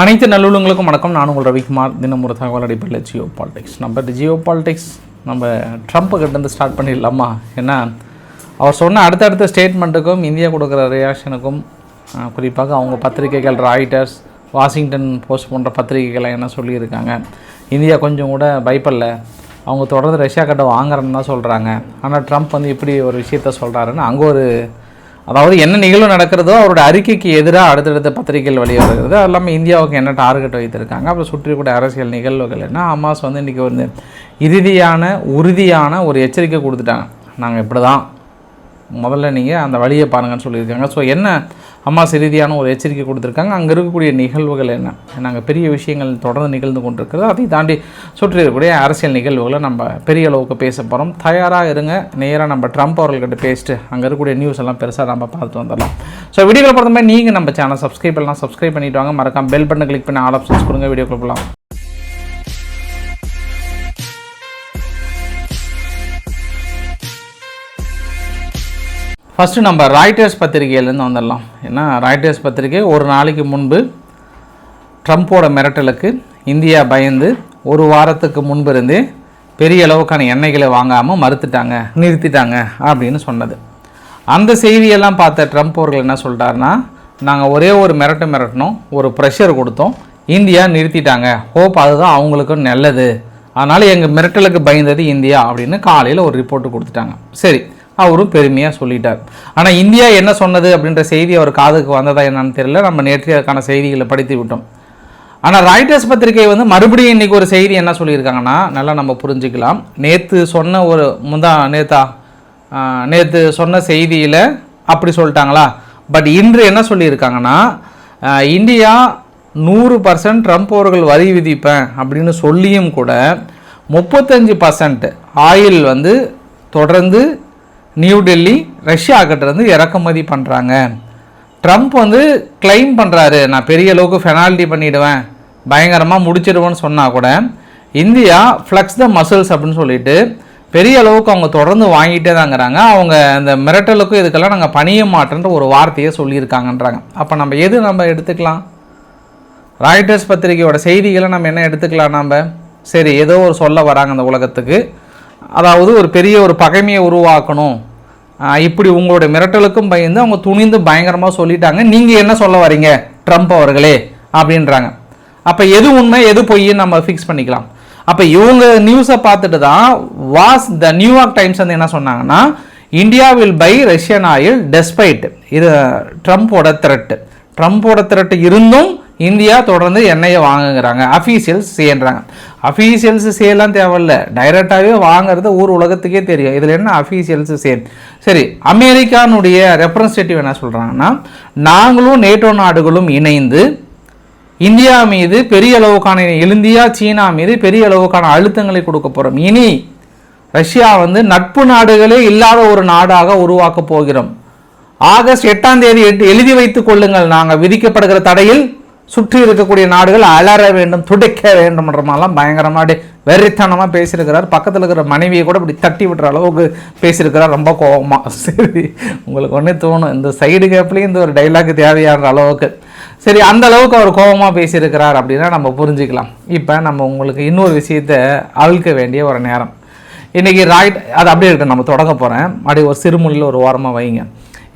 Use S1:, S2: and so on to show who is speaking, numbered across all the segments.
S1: அனைத்து நல்லுள்ளங்களுக்கும் வணக்கம். நான் உங்கள் ரவிக்குமார். தினம் ஒரு தகவல் அடிப்படையில் ஜியோ பாலிடிக்ஸ். நம்ம ஜியோ பாலிடிக்ஸ் நம்ம ட்ரம்ப்பு கிட்டேருந்து ஸ்டார்ட் பண்ணிடலாமா? ஏன்னா அவர் சொன்ன அடுத்தடுத்த ஸ்டேட்மெண்ட்டுக்கும் இந்தியா கொடுக்குற ரியாக்ஷனுக்கும் குறிப்பாக அவங்க பத்திரிகைகள் ராய்டர்ஸ் வாஷிங்டன் போஸ்ட் போன்ற பத்திரிகைகளை என்ன சொல்லியிருக்காங்க? இந்தியா கொஞ்சம் கூட பயப்படல. அவங்க தொடர்ந்து ரஷ்யா கிட்ட வாங்குறேன்னு தான் சொல்கிறாங்க ஆனால் ட்ரம்ப் வந்து இப்படி ஒரு விஷயத்த சொல்கிறாருன்னு அங்கே ஒரு அதாவது என்ன நிகழ்வு நடக்கிறதோ அவரோட அறிக்கைக்கு எதிராக அடுத்தடுத்த பத்திரிகைகள் வெளியாகிறது வருகிறது அது இல்லாமல் இந்தியாவுக்கு என்ன டார்கெட் வைத்திருக்காங்க? அப்புறம் சுற்றிக்கூடிய அரசியல் நிகழ்வுகள் என்ன? ஹமாஸ் வந்து இன்றைக்கி வந்து இறுதியான உறுதியான ஒரு எச்சரிக்கை கொடுத்துட்டாங்க. நாங்கள் இப்படி தான் முதல்ல நீங்கள் அந்த வழியை பாருங்கன்னு சொல்லியிருக்காங்க. ஸோ என்ன ஹமாஸ் ரீதியான ஒரு எச்சரிக்கை கொடுத்துருக்காங்க. அங்கே இருக்கக்கூடிய நிகழ்வுகள் என்ன? நாங்கள் பெரிய விஷயங்கள் தொடர்ந்து நிகழ்ந்து கொண்டிருக்கிறது. அதை தாண்டி சுற்றி இருக்கக்கூடிய அரசியல் நிகழ்வுகளை நம்ம பெரிய அளவுக்கு பேச போகிறோம் தயாராக இருங்க. நேராக நம்ம ட்ரம்ப் அவர்கள்கிட்ட பேசிட்டு அங்கே இருக்கக்கூடிய நியூஸ் எல்லாம் பெருசாக நம்ம பார்த்துட்டு வந்துடலாம். ஸோ வீடியோவில் பொறுத்த மாதிரி நீங்கள் நம்ம சேனல் சப்ஸ்கிரைப் பண்ணலாம். சப்ஸ்கிரைப் பண்ணிவிட்டு வாங்க. மறக்காம பெல் பட்டன் கிளிக் பண்ணி ஆல் ஆப்ஷன்ஸ் கொடுங்க. வீடியோக்குள்ள போகலாம். ஃபஸ்ட்டு நம்ம ராய்டர்ஸ் பத்திரிகையிலேருந்து வந்துடலாம். ஏன்னா ராய்டர்ஸ் பத்திரிகை ஒரு நாளைக்கு முன்பு ட்ரம்ப்போட மிரட்டலுக்கு இந்தியா பயந்து ஒரு வாரத்துக்கு முன்பு இருந்தே பெரிய அளவுக்கான எண்ணெய்களை வாங்காமல் மறுத்துட்டாங்க நிறுத்திட்டாங்க அப்படின்னு சொன்னது. அந்த செய்தியெல்லாம் பார்த்த ட்ரம்ப் அவர்கள் என்ன சொல்லிட்டாருன்னா நாங்கள் ஒரே ஒரு மிரட்டு மிரட்டினோம் ஒரு ப்ரெஷர் கொடுத்தோம். இந்தியா நிறுத்திட்டாங்க. ஹோப் அதுதான் அவங்களுக்கும் நல்லது. அதனால் எங்கள் மிரட்டலுக்கு பயந்தது இந்தியா அப்படின்னு காலையில் ஒரு ரிப்போர்ட்டு கொடுத்துட்டாங்க. சரி. அவரும் பெருமையாக சொல்லிட்டார். ஆனால் இந்தியா என்ன சொன்னது அப்படின்ற செய்தி அவர் காதுக்கு வந்ததா என்னன்னு தெரியல. நம்ம நேற்று அதுக்கான செய்திகளை படித்து விட்டோம். ஆனால் ராய்டர்ஸ் பத்திரிகை வந்து மறுபடியும் இன்னைக்கு ஒரு செய்தி என்ன சொல்லியிருக்காங்கன்னா நல்லா நம்ம புரிஞ்சுக்கலாம். நேற்று சொன்ன ஒரு முந்தா நேத்தா நேற்று சொன்ன செய்தியில் அப்படி சொல்லிட்டாங்களா? பட் இன்று என்ன சொல்லியிருக்காங்கன்னா இந்தியா நூறு பர்சன்ட் ட்ரம்ப் அவர்கள் வரி விதிப்பேன் அப்படின்னு சொல்லியும் கூட முப்பத்தஞ்சு பர்சன்ட் ஆயில் வந்து தொடர்ந்து நியூ டெல்லி ரஷ்யா இறக்குமதி பண்ணுறாங்க ட்ரம்ப் வந்து கிளைம் பண்ணுறாரு நான் பெரிய அளவுக்கு ஃபெனால்ட்டி பண்ணிவிடுவேன் பயங்கரமாக முடிச்சிடுவேன்னு சொன்னால் கூட இந்தியா ஃப்ளக்ஸ் த மசில்ஸ் அப்படின்னு சொல்லிட்டு பெரிய அளவுக்கு அவங்க தொடர்ந்து வாங்கிட்டே தாங்கிறாங்க அவங்க அந்த மிரட்டலுக்கும் இதுக்கெல்லாம் நாங்கள் பணிய மாட்டேன்ற ஒரு வார்த்தையை சொல்லியிருக்காங்கன்றாங்க. அப்போ நம்ம எது நம்ம எடுத்துக்கலாம்? ராய்டர்ஸ் பத்திரிகையோட செய்திகளை நம்ம என்ன எடுத்துக்கலாம் நம்ம சரி ஏதோ ஒரு சொல்ல வராங்க அந்த உலகத்துக்கு. அதாவது ஒரு பெரிய ஒரு பகைமையை உருவாக்கணும். இப்படி உங்களுடைய மிரட்டலுக்கும் பயந்து அவங்க துணிந்து பயங்கரமாக சொல்லிட்டாங்க. நீங்கள் என்ன சொல்ல வரீங்க? ட்ரம்ப் அவர்களே அப்படின்றாங்க. அப்போ எது உண்மை எது பொய்ன்னு நம்ம ஃபிக்ஸ் பண்ணிக்கலாம். அப்போ இவங்க நியூஸை பார்த்துட்டு தான் வாஸ் த நியூயார்க் டைம்ஸ் வந்து என்ன சொன்னாங்கன்னா India will buy Russian oil despite இது ட்ரம்ப்போட த்ரெட்டு ட்ரம்ப்போட திரட்டு இருந்தும் இந்தியா தொடர்ந்து எண்ணெயை வாங்குங்கிறாங்க அஃபீஷியல்ஸ் செய்யறாங்க அஃபீஷியல்ஸ் செய்யலாம் தேவையில்ல. டைரெக்டாகவே வாங்குறது ஊர் உலகத்துக்கே தெரியும். இதில் என்ன அஃபீஷியல்ஸ் சேல் சரி அமெரிக்கானுடைய ரெப்ரசன்டேட்டிவ் என்ன சொல்கிறாங்கன்னா நாங்களும் நேட்டோ நாடுகளும் இணைந்து இந்தியா மீது பெரிய அளவுக்கான இந்தியா சீனா மீது பெரிய அளவுக்கான அழுத்தங்களை கொடுக்க போகிறோம் இனி ரஷ்யா வந்து நட்பு நாடுகளே இல்லாத ஒரு நாடாக உருவாக்கப் போகிறோம். ஆகஸ்ட் எட்டாம் தேதி எட்டு எழுதி வைத்துக் கொள்ளுங்கள். நாங்கள் விதிக்கப்படுகிற தடையில் சுற்றி இருக்கக்கூடிய நாடுகள் அலற வேண்டும் துடைக்க வேண்டும்ன்ற மாதிரிலாம் பயங்கரமாக வெறித்தனமாக பேசியிருக்கிறார். பக்கத்தில் இருக்கிற மனைவியை கூட இப்படி தட்டி விடுற அளவுக்கு பேசியிருக்கிறார். ரொம்ப கோபமாக சரி உங்களுக்கு ஒன்றே தோணும். இந்த சைடு கேப்லேயும் இந்த ஒரு டைலாக் தேவையான அளவுக்கு. சரி அந்த அளவுக்கு அவர் கோபமாக பேசியிருக்கிறார் அப்படின்னா நம்ம புரிஞ்சுக்கலாம். இப்போ நம்ம உங்களுக்கு இன்னொரு விஷயத்தை அழுக்க வேண்டிய ஒரு நேரம். இன்றைக்கி ராய்ட் அது அப்படியே இருக்கு நம்ம தொடங்க போகிறேன் அப்படியே ஒரு சிறுமொழியில் ஒரு ஓரமாக வைங்க.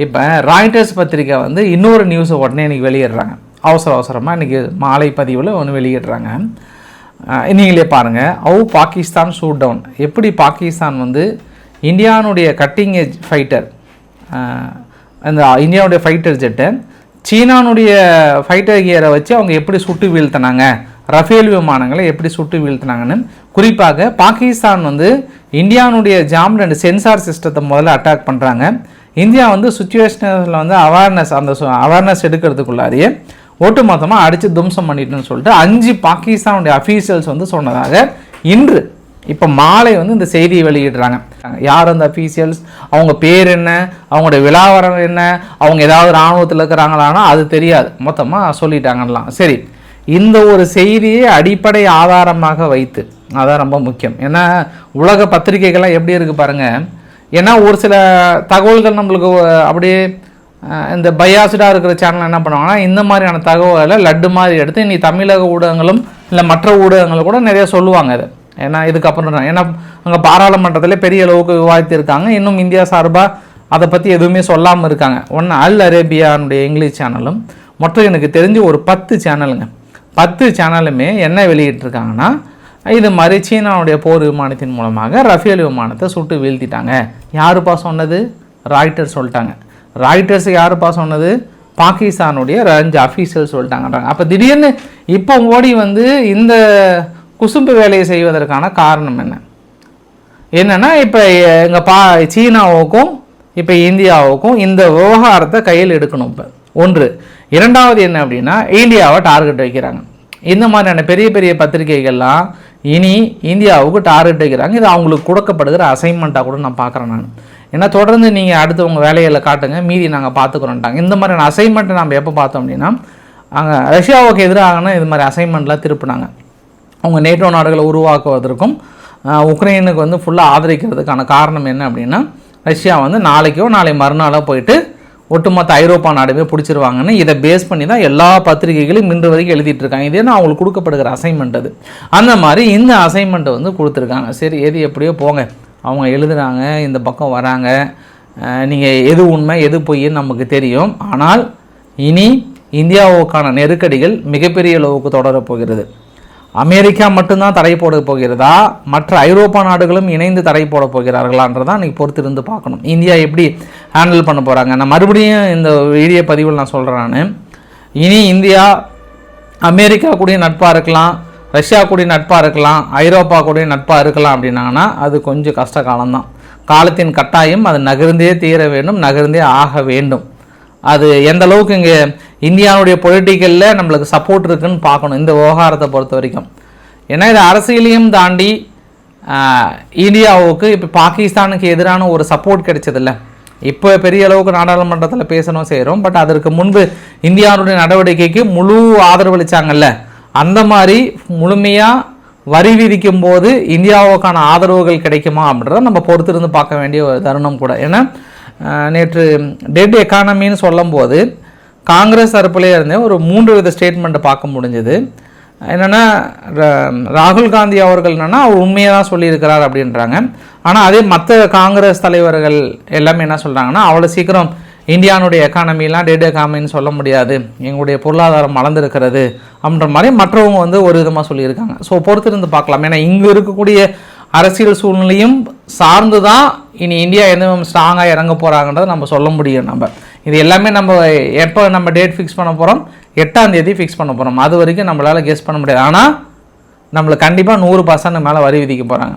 S1: இப்போ ராய்டர்ஸ் பத்திரிக்கை வந்து இன்னொரு நியூஸை உடனே இன்றைக்கி வெளியிடுறாங்க. அவசர அவசரமாக இன்றைக்கி மாலை பதிவில் ஒன்று வெளியிடுறாங்க. நீங்களே பாருங்கள் அவு பாகிஸ்தான் ஷூட் டவுன் எப்படி பாகிஸ்தான் வந்து இந்தியானுடைய கட்டிங் எஜ் ஃபைட்டர் அந்த இந்தியாவுடைய ஃபைட்டர் ஜெட்டை சீனானுடைய ஃபைட்டர் கியரை வச்சு அவங்க எப்படி சுட்டு வீழ்த்தினாங்க? ரஃபேல் விமானங்களை எப்படி சுட்டு வீழ்த்தினாங்கன்னு குறிப்பாக பாகிஸ்தான் வந்து இந்தியானுடைய ஜாம் ரெண்டு சென்சார் சிஸ்டத்தை முதல்ல அட்டாக் பண்ணுறாங்க இந்தியா வந்து சுச்சுவேஷனில் வந்து அவேர்னஸ் அந்த அவேர்னஸ் எடுக்கிறதுக்குள்ளாரியே ஒட்டுமொத்தமாக அடித்து தும்சம் பண்ணிட்டுன்னு சொல்லிட்டு அஞ்சு பாகிஸ்தானுடைய அஃபீஷியல்ஸ் வந்து சொன்னதாக இன்று இப்போ மாலை வந்து இந்த செய்தியை வெளியிடுறாங்க. யார் அந்த அஃபீஷியல்ஸ் அவங்க பேர் என்ன? அவங்களுடைய விழாவரம் என்ன? அவங்க ஏதாவது இராணுவத்தில் இருக்கிறாங்களான்னா அது தெரியாது. மொத்தமாக சொல்லிட்டாங்கலாம். சரி இந்த ஒரு செய்தியை அடிப்படை ஆதாரமாக வைத்து அதான் ரொம்ப முக்கியம். ஏன்னா உலக பத்திரிகைகள்லாம் எப்படி இருக்குது பாருங்கள் ஏன்னா ஒரு சில தகவல்கள் நம்மளுக்கு அப்படியே இந்த பயாசிடாக இருக்கிற சேனல் என்ன பண்ணுவாங்கன்னா இந்த மாதிரியான தகவலை லட்டு மாதிரி எடுத்து இனி தமிழக ஊடகங்களும் இல்லை மற்ற ஊடகங்களும் கூட நிறைய சொல்லுவாங்க அது. ஏன்னா இதுக்கப்புறம் ஏன்னா அங்கே பாராளுமன்றத்தில் பெரிய அளவுக்கு விவாதித்திருக்காங்க. இன்னும் இந்தியா சார்பாக அதை பற்றி எதுவுமே சொல்லாமல் இருக்காங்க. ஒன்று அல் அரேபியானுடைய இங்கிலீஷ் சேனலும் மொத்தம் எனக்கு தெரிஞ்சு ஒரு பத்து சேனலுங்க பத்து சேனலுமே என்ன வெளியிட்டிருக்காங்கன்னா இது மாதிரி சீனாவுடைய போர் விமானத்தின் மூலமாக ரஃபேல் விமானத்தை சுட்டு வீழ்த்திட்டாங்க. யாருப்பா சொன்னது? ராய்ட்டர் சொல்லிட்டாங்க. ராய்டர்ஸ் யாருப்பா சொன்னது? பாகிஸ்தானுடைய ரஞ்சு அஃபீஷியல் சொல்லிட்டாங்கன்றாங்க. அப்போ திடீர்னு இப்போ மோடி வந்து இந்த குசும்பு வேலையை செய்வதற்கான காரணம் என்ன? என்னென்னா இப்போ எங்கள் பா சீனாவுக்கும் இப்போ இந்தியாவுக்கும் இந்த விவகாரத்தை கையில் எடுக்கணும் இப்போ. ஒன்று. இரண்டாவது என்ன அப்படின்னா இந்தியாவை டார்கெட் வைக்கிறாங்க. இந்த மாதிரியான பெரிய பெரிய பத்திரிகைகள்லாம் இனி இந்தியாவுக்கு டார்கெட் வைக்கிறாங்க. இது அவங்களுக்கு கொடுக்கப்படுகிற அசைன்மெண்ட்டாக கூட நான் பார்க்குறேன் நான். ஏன்னா தொடர்ந்து நீங்கள் அடுத்து உங்கள் வேலையில் காட்டுங்க. மீதி நாங்கள் பார்த்துக்குறோன்ட்டாங்க இந்த மாதிரியான அசைன்மெண்ட்டை நம்ம எப்போ பார்த்தோம் அப்படின்னா அங்கே ரஷ்யாவுக்கு எதிராகனா இது மாதிரி அசைன்மெண்ட்லாம் திருப்பினாங்க. அவங்க நேட்டோ நாடுகளை உருவாக்குவதற்கும் உக்ரைனுக்கு வந்து ஃபுல்லாக ஆதரிக்கிறதுக்கான காரணம் என்ன அப்படின்னா ரஷ்யா வந்து நாளைக்கோ நாளை மறுநாளோ போயிட்டு ஒட்டுமொத்த ஐரோப்பா நாடுமே பிடிச்சிருவாங்கன்னு இதை பேஸ் பண்ணி தான் எல்லா பத்திரிகைகளும் இன்று வரைக்கும் எழுதிட்டு இருக்காங்க. இது என்ன அவங்களுக்கு கொடுக்கப்படுகிற அசைன்மெண்ட் அது. அந்த மாதிரி இந்த அசைன்மெண்ட்டை வந்து கொடுத்துருக்காங்க. சரி எது எப்படியோ போங்க. அவங்க எழுதுகிறாங்க இந்த பக்கம் வராங்க. நீங்கள் எது உண்மை எது பொய்ன்னு நமக்கு தெரியும். ஆனால் இனி இந்தியாவுக்கான நெருக்கடிகள் மிகப்பெரிய அளவுக்கு தொடரப் போகிறது. அமெரிக்கா மட்டும்தான் தடை போட போகிறதா? மற்ற ஐரோப்பா நாடுகளும் இணைந்து தடை போட போகிறார்களான்றதான் இன்னைக்கு பொறுத்திருந்து பார்க்கணும். இந்தியா எப்படி ஹேண்டில் பண்ண போகிறாங்க நான் மறுபடியும் இந்த வீடியோ பதிவில் நான் சொல்கிறேன் இனி இந்தியா அமெரிக்கா கூடய நட்பாக இருக்கலாம் ரஷ்யா கூடய நட்பாக இருக்கலாம் ஐரோப்பா கூடய நட்பாக இருக்கலாம் அப்படின்னாங்கன்னா அது கொஞ்சம் கஷ்ட காலம்தான். காலத்தின் கட்டாயம் அது நகர்ந்தே தீர வேண்டும் நகர்ந்தே ஆக வேண்டும். அது எந்த அளவுக்கு இங்கே இந்தியாவுடைய பொலிட்டிக்கலில் நம்மளுக்கு சப்போர்ட் இருக்குன்னு பார்க்கணும் இந்த விவகாரத்தை பொறுத்த வரைக்கும். ஏன்னா இது அரசியலையும் தாண்டி இந்தியாவுக்கு இப்போ பாகிஸ்தானுக்கு எதிரான ஒரு சப்போர்ட் கிடைச்சதில்ல. இப்போ பெரிய அளவுக்கு நாடாளுமன்றத்தில் பேசணும் செய்கிறோம் பட் அதற்கு முன்பு இந்தியாவுடைய நடவடிக்கைக்கு முழு ஆதரவு அந்த மாதிரி முழுமையாக வரி விதிக்கும் போது இந்தியாவுக்கான ஆதரவுகள் கிடைக்குமா அப்படின்றத நம்ம பொறுத்திருந்து பார்க்க வேண்டிய ஒரு தருணம் கூட. ஏன்னா நேற்று டெட் எக்கானமின்னு சொல்லும்போது காங்கிரஸ் தரப்புலேயே இருந்தே ஒரு மூன்று வித ஸ்டேட்மெண்ட்டை பார்க்க முடிஞ்சது. என்னென்னா ராகுல் காந்தி அவர்கள் என்னென்னா அவர் உண்மையாக தான் சொல்லியிருக்கிறார் அப்படின்றாங்க. ஆனால் அதே மற்ற காங்கிரஸ் தலைவர்கள் எல்லாமே என்ன சொல்கிறாங்கன்னா அவ்வளோ சீக்கிரம் இந்தியானுடைய எக்கானமிலாம் டேட் எக்கானமின்னு சொல்ல முடியாது. எங்களுடைய பொருளாதாரம் வளர்ந்துருக்கிறது அப்படின்ற மாதிரி மற்றவங்க வந்து ஒரு விதமாக சொல்லியிருக்காங்க. ஸோ பொறுத்திருந்து பார்க்கலாம். ஏன்னா இங்கே இருக்கக்கூடிய அரசியல் சூழ்நிலையும் சார்ந்து தான் இனி இந்தியா எந்த ஸ்ட்ராங்காக இறங்க போகிறாங்கன்றதை நம்ம சொல்ல முடியும் நம்ம. இது எல்லாமே நம்ம எப்போ நம்ம டேட் ஃபிக்ஸ் பண்ண போகிறோம் எட்டாம் தேதி ஃபிக்ஸ் பண்ண போகிறோம் அது வரைக்கும் நம்மளால் கெஸ் பண்ண முடியாது. ஆனால் நம்மளுக்கு கண்டிப்பாக நூறு பர்சன்ட் மேலே வரி விதிக்க போகிறாங்க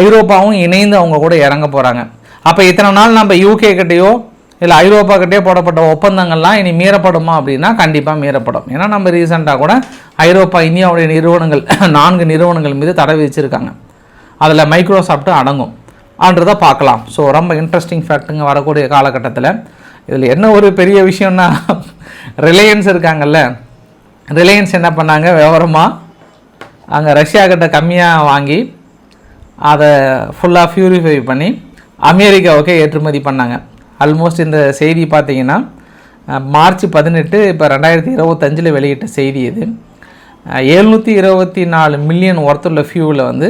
S1: ஐரோப்பாவும் இணைந்து அவங்க கூட இறங்க போகிறாங்க அப்போ இத்தனை நாள் நம்ம யூகே கிட்டேயோ இல்லை ஐரோப்பா கிட்டேயோ போடப்பட்ட ஒப்பந்தங்கள்லாம் இனி மீறப்படுமா அப்படின்னா கண்டிப்பாக மீறப்படும். ஏன்னா நம்ம ரீசெண்டாக கூட ஐரோப்பா இந்தியாவுடைய நிறுவனங்கள் நான்கு நிறுவனங்கள் மீது தடை விதிச்சிருக்காங்க. அதில் மைக்ரோசாஃப்ட் அடங்கும். ஆன்றதை பார்க்கலாம். ஸோ ரொம்ப இன்ட்ரெஸ்டிங் ஃபேக்ட்டுங்க வரக்கூடிய காலகட்டத்தில். இதில் என்ன ஒரு பெரிய விஷயம்னா ரிலையன்ஸ் இருக்காங்கல்ல. ரிலையன்ஸ் என்ன பண்ணாங்க? விவரமாக அங்கே ரஷ்யா கிட்ட கம்மியாக வாங்கி அதை ஃபுல்லாக பியூரிஃபை பண்ணி அமெரிக்காவுக்கு ஏற்றுமதி பண்ணாங்க. ஆல்மோஸ்ட் இந்த செய்தி பார்த்தீங்கன்னா மார்ச் பதினெட்டு இப்போ ரெண்டாயிரத்தி இருபத்தஞ்சில் வெளியிட்ட செய்தி இது. எழுநூற்றி இருபத்தி நாலு மில்லியன் ஒர்த்துள்ள ஃபியூவில் வந்து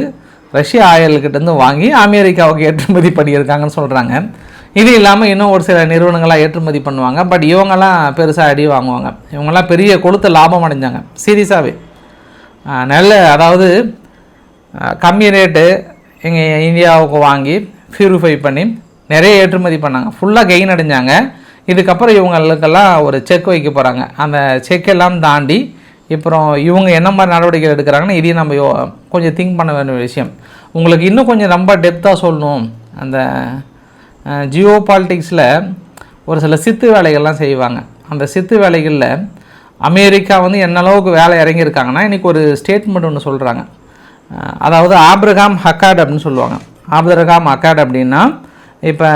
S1: ரஷ்யா ஆயில்கிட்டேருந்து வாங்கி அமெரிக்காவுக்கு ஏற்றுமதி பண்ணியிருக்காங்கன்னு சொல்கிறாங்க இது இல்லாமல் இன்னும் ஒரு சில நிறுவனங்களாக ஏற்றுமதி பண்ணுவாங்க. பட் இவங்கெல்லாம் பெருசாக அடி வாங்குவாங்க. இவங்கெல்லாம் பெரிய கொளுத்த லாபம் அடைஞ்சாங்க. சீரியஸாகவே நல்ல அதாவது கம்மி ரேட்டு எங்கள் இந்தியாவுக்கு வாங்கி பியூரிஃபை பண்ணி நிறைய ஏற்றுமதி பண்ணாங்க. ஃபுல்லாக கெயின் அடைஞ்சாங்க. இதுக்கப்புறம் இவங்களுக்கெல்லாம் ஒரு செக் வைக்க போகிறாங்க அந்த செக் எல்லாம் தாண்டி அப்புறம் இவங்க என்ன மாதிரி நடவடிக்கை எடுக்கிறாங்கன்னு இதையும் நம்ம கொஞ்சம் திங்க் பண்ண வேண்டிய விஷயம். உங்களுக்கு இன்னும் கொஞ்சம் ரொம்ப டெப்த்தாக சொல்லணும். அந்த ஜியோ பாலிட்டிக்ஸில் ஒரு சில சித்து வேலைகள்லாம் செய்வாங்க. அந்த சித்து வேலைகளில் அமெரிக்கா வந்து என்ன அளவுக்கு வேலை இறங்கியிருக்காங்கன்னா இன்றைக்கி ஒரு ஸ்டேட்மெண்ட் ஒன்று சொல்கிறாங்க அதாவது ஆப்ரகாம் ஹக்காட் அப்படின்னு சொல்லுவாங்க. ஆப்ரகாம் ஹக்காட் அப்படின்னா இப்போ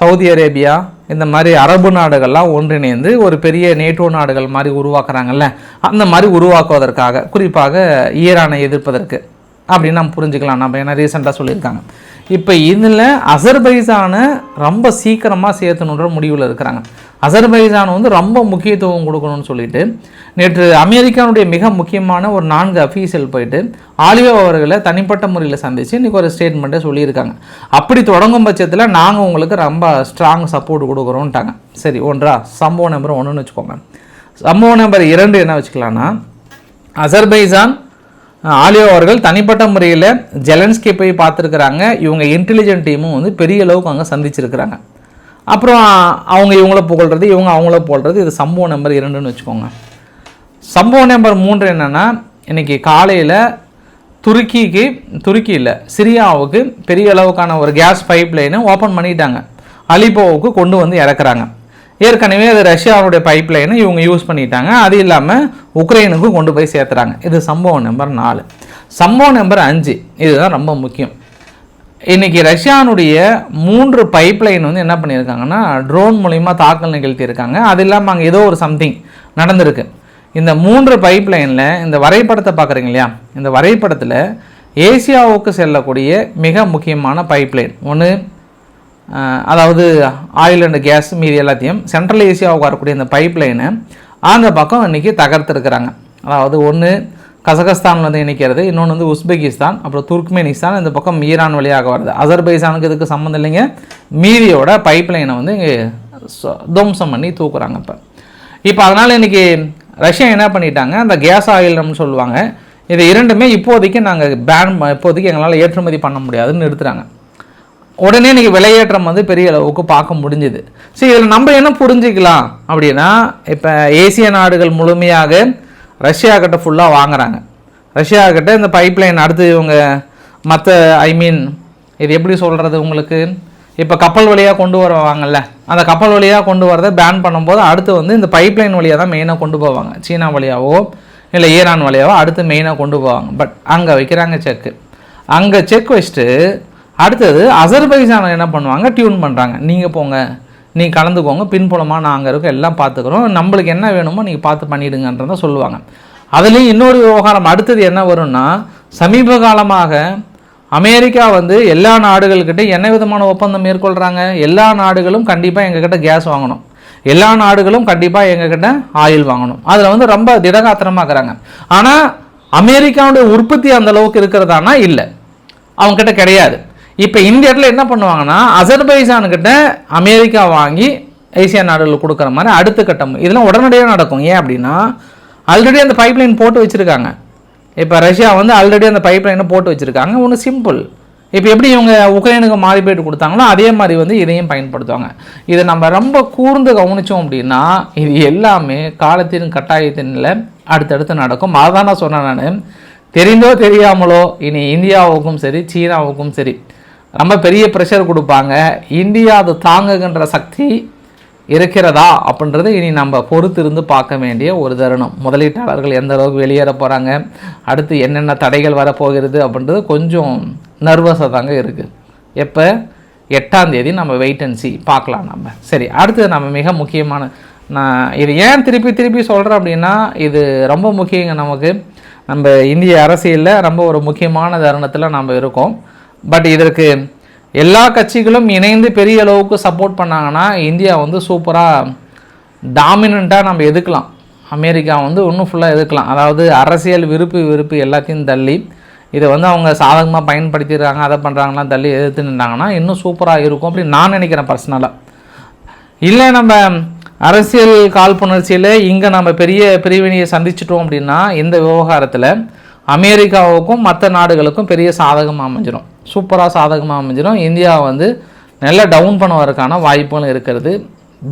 S1: சவுதி அரேபியா இந்த மாதிரி அரபு நாடுகள்லாம் ஒன்றிணைந்து ஒரு பெரிய நேட்டோ நாடுகள் மாதிரி உருவாக்குறாங்கல்ல அந்த மாதிரி உருவாக்குவதற்காக குறிப்பாக ஈரானை எதிர்ப்பதற்கு அப்படின்னு நம்ம புரிஞ்சுக்கலாம். நம்ம ஏன்னா ரீசெண்டாக சொல்லியிருக்காங்க. இப்போ இதில் அசர்பைசானை ரொம்ப சீக்கிரமாக சேர்த்தணுன்ற முடிவில் இருக்கிறாங்க. அசர்பைஜான் வந்து ரொம்ப முக்கியத்துவம் கொடுக்கணும்னு சொல்லிட்டு நேற்று அமெரிக்காவுடைய மிக முக்கியமான ஒரு நான்கு அஃபீஷியல் போயிட்டு ஆலியோ அவர்களை தனிப்பட்ட முறையில் சந்தித்து இன்றைக்கி ஒரு ஸ்டேட்மெண்ட்டை சொல்லியிருக்காங்க. அப்படி தொடங்கும் பட்சத்தில் நாங்கள் உங்களுக்கு ரொம்ப ஸ்ட்ராங் சப்போர்ட் கொடுக்குறோன்ட்டாங்க சரி ஒன்றா சம்பவம் நம்பர் ஒன்றுன்னு வச்சுக்கோங்க. சம்பவம் நம்பர் இரண்டு என்ன வச்சுக்கலான்னா அசர்பைசான் ஆலியோ அவர்கள் தனிப்பட்ட முறையில் ஜெலன்ஸ்கி போய் பார்த்துருக்குறாங்க. இவங்க இன்டெலிஜென்ட் டீமும் வந்து பெரிய அளவுக்கு அங்கே சந்திச்சிருக்கிறாங்க. அப்புறம் அவங்க இவங்கள புகழ்றது இவங்க அவங்கள போடுறது இது சம்பவம் நம்பர் இரண்டுன்னு வச்சுக்கோங்க. சம்பவம் நம்பர் மூன்று என்னென்னா இன்றைக்கி காலையில் துருக்கிக்கு துருக்கி இல்லை சிரியாவுக்கு பெரிய அளவுக்கான ஒரு கேஸ் பைப் லைனை ஓப்பன் பண்ணிட்டாங்க. அலிபோவுக்கு கொண்டு வந்து இறக்குறாங்க. ஏற்கனவே அது ரஷ்யாவுடைய பைப் லைனை இவங்க யூஸ் பண்ணிட்டாங்க. அது இல்லாமல் உக்ரைனுக்கும் கொண்டு போய் சேர்த்துறாங்க. இது சம்பவம் நம்பர் நாலு. சம்பவம் நம்பர் அஞ்சு. இதுதான் ரொம்ப முக்கியம். இன்றைக்கி ரஷ்யானுடைய மூன்று பைப் லைன் வந்து என்ன பண்ணியிருக்காங்கன்னா ட்ரோன் மூலிமா தாக்கல் நிகழ்த்தியிருக்காங்க. அது இல்லாமல் அங்கே ஏதோ ஒரு சம்திங் நடந்திருக்கு. இந்த மூன்று பைப் லைனில் இந்த வரைபடத்தை பார்க்குறீங்க இல்லையா? இந்த வரைபடத்தில் ஏசியாவுக்கு செல்லக்கூடிய மிக முக்கியமான பைப் லைன் ஒன்று அதாவது ஆயில் அண்ட் கேஸ் மீதி எல்லாத்தையும் சென்ட்ரல் ஏசியாவுக்கு வரக்கூடிய இந்த பைப் லைனை அந்த பக்கம் இன்றைக்கி தகர்த்துருக்குறாங்க. அதாவது ஒன்று கசகஸ்தான் வந்து இணைக்கிறது இன்னொன்று வந்து உஸ்பெகிஸ்தான் அப்புறம் துர்க்மெனிஸ்தான் இந்த பக்கம் ஈரான் வழியாக வருது. அசர்பைசானுக்கு இதுக்கு சம்மந்தம் இல்லைங்க. மீதியோட பைப் லைனை வந்து இங்கே துவம்சம் பண்ணி தூக்குறாங்க இப்போ. இப்போ அதனால் இன்றைக்கி ரஷ்யா என்ன பண்ணிட்டாங்க? அந்த கேஸ் ஆயில்னு சொல்லுவாங்க. இது இரண்டுமே இப்போதைக்கு நாங்கள் பேன் இப்போதைக்கு எங்களால் ஏற்றுமதி பண்ண முடியாதுன்னு நிறுத்துகிறாங்க உடனே இன்றைக்கி விலையேற்றம் வந்து பெரிய அளவுக்கு பார்க்க முடிஞ்சுது. சரி இதில் நம்ம என்ன புரிஞ்சுக்கலாம் அப்படின்னா இப்போ ஏசிய நாடுகள் முழுமையாக ரஷ்யா கிட்ட ஃபுல்லாக வாங்குறாங்க. ரஷ்யா கிட்ட இந்த பைப் லைன் அடுத்து இவங்க மற்ற ஐ மீன் இது எப்படி சொல்கிறது உங்களுக்கு? இப்போ கப்பல் வழியாக கொண்டு வருவாங்கல்ல அந்த கப்பல் வழியாக கொண்டு வரதை பேன் பண்ணும்போது அடுத்து வந்து இந்த பைப் லைன் வழியாக தான் மெயினாக கொண்டு போவாங்க. சீனா வழியாவோ இல்லை ஈரான் வழியாவோ அடுத்து மெயினாக கொண்டு போவாங்க. பட் அங்கே வைக்கிறாங்க செக்கு அங்கே செக் வச்சுட்டு அடுத்தது அசர்பைசான என்ன பண்ணுவாங்க? டியூன் பண்ணுறாங்க நீங்கள் போங்க. நீ கலந்துக்கோங்க. பின்புலமாக நாங்கள் இருக்கோம் எல்லாம் பார்த்துக்குறோம் நம்மளுக்கு என்ன வேணுமோ நீங்கள் பார்த்து பண்ணிவிடுங்கன்றதை சொல்லுவாங்க. அதுலேயும் இன்னொரு விவகாரம் அடுத்தது என்ன வரும்னா சமீப காலமாக அமெரிக்கா வந்து எல்லா நாடுகள்கிட்ட என்ன விதமான ஒப்பந்தம் மேற்கொள்கிறாங்க எல்லா நாடுகளும் கண்டிப்பாக எங்ககிட்ட கேஸ் வாங்கணும். எல்லா நாடுகளும் கண்டிப்பாக எங்ககிட்ட ஆயில் வாங்கணும். அதில் வந்து ரொம்ப திடகாத்திரமாக்குறாங்க. ஆனால் அமெரிக்காவுடைய உற்பத்தி அந்த அளவுக்கு இருக்கிறதானா? இல்லை. அவங்ககிட்ட கிடையாது. இப்போ இந்த இடத்துல என்ன பண்ணுவாங்கன்னா அசர்பைசானுக்கிட்ட அமெரிக்கா வாங்கி ஏசியா நாடுகள் கொடுக்குற மாதிரி அடுத்த கட்டம். இதெல்லாம் உடனடியாக நடக்கும். ஏன் அப்படின்னா ஆல்ரெடி அந்த பைப்லைன் போட்டு வச்சுருக்காங்க. இப்போ ரஷ்யா வந்து ஆல்ரெடி அந்த பைப்லைனை போட்டு வச்சுருக்காங்க. ஒன்று சிம்பிள் இப்போ எப்படி இவங்க உக்ரைனுக்கு மாறி போயிட்டு கொடுத்தாங்களோ அதே மாதிரி வந்து இதையும் பயன்படுத்துவாங்க. இதை நம்ம ரொம்ப கூர்ந்து கவனித்தோம் அப்படின்னா இது எல்லாமே காலத்தின் கட்டாயத்தினில் அடுத்தடுத்து நடக்கும். அதான் நான் சொன்னேன் நான். தெரிந்தோ தெரியாமலோ இனி இந்தியாவுக்கும் சரி சீனாவுக்கும் சரி ரொம்ப பெரிய ப்ரெஷர் கொடுப்பாங்க. இந்தியா அது தாங்குகின்ற சக்தி இருக்கிறதா அப்படின்றது இனி நம்ம பொறுத்து இருந்து பார்க்க வேண்டிய ஒரு தருணம். முதலீட்டாளர்கள் எந்த அளவுக்கு வெளியேற போகிறாங்க அடுத்து என்னென்ன தடைகள் வரப்போகிறது அப்படின்றது கொஞ்சம் நர்வஸாக தாங்க இருக்குது எப்போ? எட்டாம் தேதி நம்ம வெயிட் அண்ட் சி பார்க்கலாம் நம்ம. சரி அடுத்தது நம்ம மிக முக்கியமான நான் இது ஏன் திருப்பி திருப்பி சொல்கிறேன் அப்படின்னா இது ரொம்ப முக்கியங்க நமக்கு. நம்ம இந்திய அரசியலில் ரொம்ப ஒரு முக்கியமான தருணத்தில் நம்ம இருக்கோம். பட் இதற்கு எல்லா கட்சிகளும் இணைந்து பெரிய அளவுக்கு சப்போர்ட் பண்ணாங்கன்னா இந்தியா வந்து சூப்பராக டாமினண்ட்டாக நம்ம எதுக்கலாம். அமெரிக்கா வந்து இன்னும் ஃபுல்லாக எதுக்கலாம். அதாவது அரசியல் விருப்பு விருப்பு எல்லாத்தையும் தள்ளி இதை வந்து அவங்க சாதகமாக பயன்படுத்திடுறாங்க அதை பண்ணுறாங்களாம் தள்ளி எதிர்த்து நின்றாங்கன்னா இன்னும் சூப்பராக இருக்கும் அப்படின்னு நான் நினைக்கிறேன் பர்சனலாக இல்லை நம்ம அரசியல் காழ்ப்புணர்ச்சியில் இங்கே நம்ம பெரிய பிரிவினையை சந்திச்சிட்டோம் அப்படின்னா இந்த விவகாரத்தில் அமெரிக்காவுக்கும் மற்ற நாடுகளுக்கும் பெரிய சாதகமாக அமைஞ்சிடும் சூப்பராக சாதகமாக அமைஞ்சிடும் இந்தியா வந்து நல்லா டவுன் பண்ணுவதற்கான வாய்ப்புகளும் இருக்கிறது.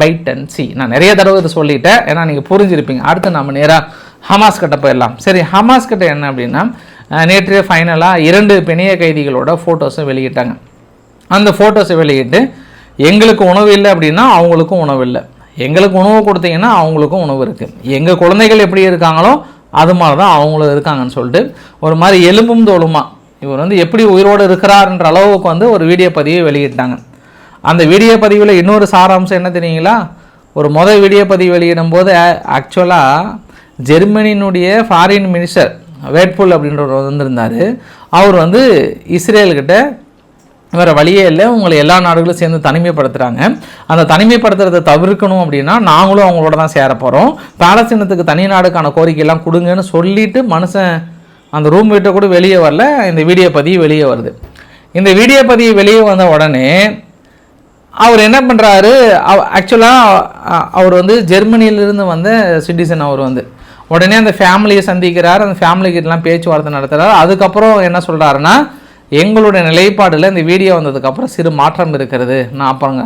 S1: பைட் அண்ட் சி நான் நிறைய தடவை இதை சொல்லிட்டேன். ஏன்னா நீங்கள் புரிஞ்சிருப்பீங்க. அடுத்து நம்ம நேராக ஹமாஸ் கிட்ட போயிடலாம். சரி ஹமாஸ் கிட்ட என்ன அப்படின்னா நேற்று ஃபைனலாக இரண்டு பிணைய கைதிகளோட ஃபோட்டோஸை வெளியிட்டாங்க. அந்த ஃபோட்டோஸை வெளியிட்டு எங்களுக்கு உணவு இல்லை அப்படின்னா அவங்களுக்கும் உணவு இல்லை. எங்களுக்கு உணவு கொடுத்தீங்கன்னா அவங்களுக்கும் உணவு இருக்குது எங்கள் குழந்தைகள் எப்படி இருக்காங்களோ அது மாதிரி தான் அவங்களும் இருக்காங்கன்னு சொல்லிட்டு ஒரு மாதிரி எலும்பும் தோலுமா இவர் வந்து எப்படி உயிரோடு இருக்கிறார்ன்ற அளவுக்கு வந்து ஒரு வீடியோ பதிவை வெளியிட்டாங்க. அந்த வீடியோ பதிவில் இன்னொரு சாராம்சம் என்ன தெரியுங்களா? ஒரு மொதல் வீடியோ பதிவு வெளியிடும் போது ஆக்சுவலாக ஜெர்மனியினுடைய ஃபாரின் மினிஸ்டர் வேட்புல் அப்படின்றவர் வந்திருந்தார். அவர் வந்து இஸ்ரேல்கிட்ட வேறு வழியே இல்லை உங்களை எல்லா நாடுகளும் சேர்ந்து தனிமைப்படுத்துகிறாங்க அந்த தனிமைப்படுத்துறதை தவிர்க்கணும் அப்படின்னா நாங்களும் அவங்களோட தான் சேர போகிறோம் பாலஸ்தீனத்துக்கு தனி நாடுக்கான கோரிக்கையெல்லாம் கொடுங்கன்னு சொல்லிட்டு மனுஷன் அந்த ரூம் விட்டு கூட வெளியே வரல இந்த வீடியோ பதிவு வெளியே வருது. இந்த வீடியோ பதிவு வெளியே வந்த உடனே அவர் என்ன பண்ணுறாரு ஆக்சுவலாக அவர் வந்து ஜெர்மனியிலிருந்து வந்த சிட்டிசன் அவர் வந்து. உடனே அந்த ஃபேமிலியை சந்திக்கிறார் அந்த ஃபேமிலிக்கிட்டலாம் பேச்சுவார்த்தை நடத்துகிறார் அதுக்கப்புறம் என்ன சொல்கிறாருன்னா எங்களுடைய நிலைப்பாடில் இந்த வீடியோ வந்ததுக்கப்புறம் சிறு மாற்றம் இருக்கிறது. நான் அப்புறங்க